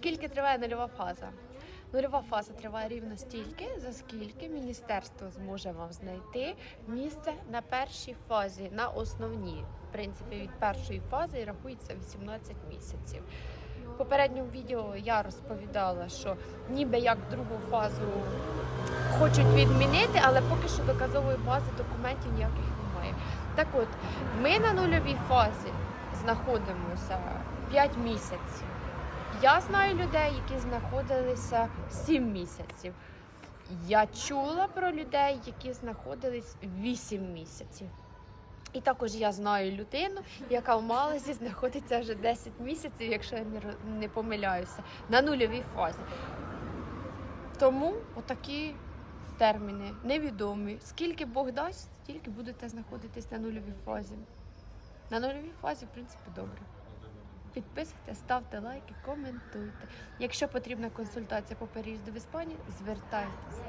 Скільки триває нульова фаза? Нульова фаза триває рівно стільки, за скільки міністерство зможе вам знайти місце на першій фазі, на основній. В принципі, від першої фази рахується 18 місяців. В попередньому відео я розповідала, що ніби як другу фазу хочуть відмінити, але поки що доказової бази документів ніяких немає. Так от, ми на нульовій фазі знаходимося 5 місяців. Я знаю людей, які знаходилися 7 місяців. Я чула про людей, які знаходились 8 місяців. І також я знаю людину, яка в Малазі знаходиться вже 10 місяців, якщо я не, помиляюся, на нульовій фазі. Тому отакі терміни невідомі. Скільки Бог дасть, стільки будете знаходитись на нульовій фазі. На нульовій фазі, в принципі, добре. Підписуйте, ставте лайки, коментуйте. Якщо потрібна консультація по переїзду в Іспанію, звертайтеся.